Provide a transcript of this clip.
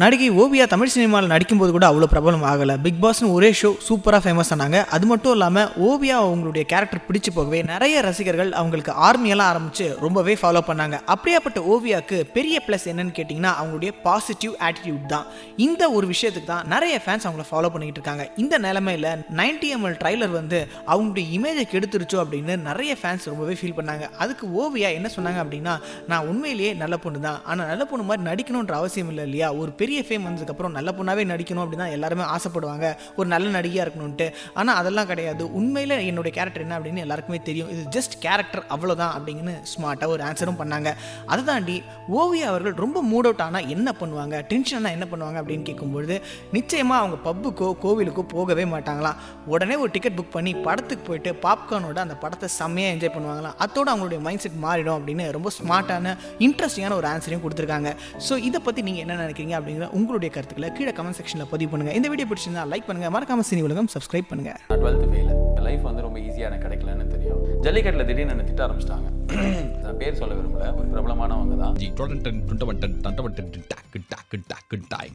நடிகை ஓவியா தமிழ் சினிமாவில் நடிக்கும்போது கூட அவ்வளோ பிரபலம் ஆகலை. பிக் பாஸ்னு ஒரே ஷோ சூப்பராக ஃபேமஸ் ஆனாங்க. அது மட்டும் இல்லாமல் ஓவியா அவங்களுடைய கேரக்டர் பிடிச்சு போகவே நிறைய ரசிகர்கள் அவங்களுக்கு ஆர்மியெல்லாம் ஆரம்பித்து ரொம்பவே ஃபாலோ பண்ணாங்க. அப்படியாப்பட்ட ஓவியாவுக்கு பெரிய ப்ளஸ் என்னன்னு கேட்டிங்கன்னா அவங்களுடைய பாசிட்டிவ் ஆட்டிடியூட் தான். இந்த ஒரு விஷயத்துக்கு தான் நிறைய ஃபேன்ஸ் அவங்கள ஃபாலோ பண்ணிக்கிட்டு இருக்காங்க. இந்த நிலமையில் 90 எம்எல் ட்ரைலர் வந்து அவங்களுடைய இமேஜை கெடுத்துருச்சோ அப்படின்னு நிறைய ஃபேன்ஸ் ரொம்பவே ஃபீல் பண்ணாங்க. அதுக்கு ஓவியா என்ன சொன்னாங்க அப்படின்னா நான் உண்மையிலேயே நல்ல பொண்ணு தான் ஆனால் நல்ல பொண்ணு மாதிரி நடிக்கணுன்ற அவசியம் இல்லை இல்லையா? ஒரு பெரிய ஃபேம் வந்ததுக்கப்புறம் நல்ல பொண்ணாகவே நடிக்கணும் அப்படின்னு தான் எல்லாருமே ஆசைப்படுவாங்க. ஒரு நல்ல நடிகையாக இருக்கணும்ன்ட்டு. ஆனால் அதெல்லாம் கிடையாது. உண்மையில் என்னுடைய கேரக்டர் என்ன அப்படின்னு எல்லாருக்குமே தெரியும். இது ஜஸ்ட் கேரக்டர் அவ்வளோதான் அப்படிங்கன்னு ஸ்மார்ட்டாக ஒரு ஆன்சரும் பண்ணாங்க. அதை தாண்டி ஓவியா அவர்கள் ரொம்ப மூட் அவுட் ஆனால் என்ன பண்ணுவாங்க? டென்ஷனாக என்ன பண்ணுவாங்க அப்படின்னு கேட்கும்பொழுது நிச்சயமாக அவங்க பப்புக்கோ கோவிலுக்கோ போகவே மாட்டாங்களாம். உடனே ஒரு டிக்கெட் புக் பண்ணி படத்துக்கு போயிட்டு பாப்கார்னோட அந்த படத்தை செம்மையாக என்ஜாய் பண்ணுவாங்களாம். அதோட அவங்களுடைய மைண்ட் செட் மாறிடும் அப்படின்னு ரொம்ப ஸ்மார்ட்டான இன்ட்ரெஸ்டிங்கான ஒரு ஆன்சரையும் கொடுத்துருக்காங்க. ஸோ இதை பற்றி நீங்கள் என்ன நினைக்கிறீங்க அப்படின்னு அப்படிங்கிற உங்களுடைய கருத்துக்களை கீழே கமெண்ட் செக்ஷனில் பதிவு பண்ணுங்கள் இந்த வீடியோ பிடிச்சிருந்தா லைக் பண்ணுங்கள் மறக்காம சினி உலகம் சப்ஸ்கிரைப் பண்ணுங்கள் நான் டுவெல்த்து ஃபெயில் லைஃப் வந்து ரொம்ப ஈஸியாக எனக்கு கிடைக்கலன்னு தெரியும். ஜல்லிக்கட்டில் திடீர்னு என்னை திட்ட ஆரம்பிச்சிட்டாங்க. நான் பேர் சொல்ல விரும்பல. ஒரு பிரபலமானவங்க தான்.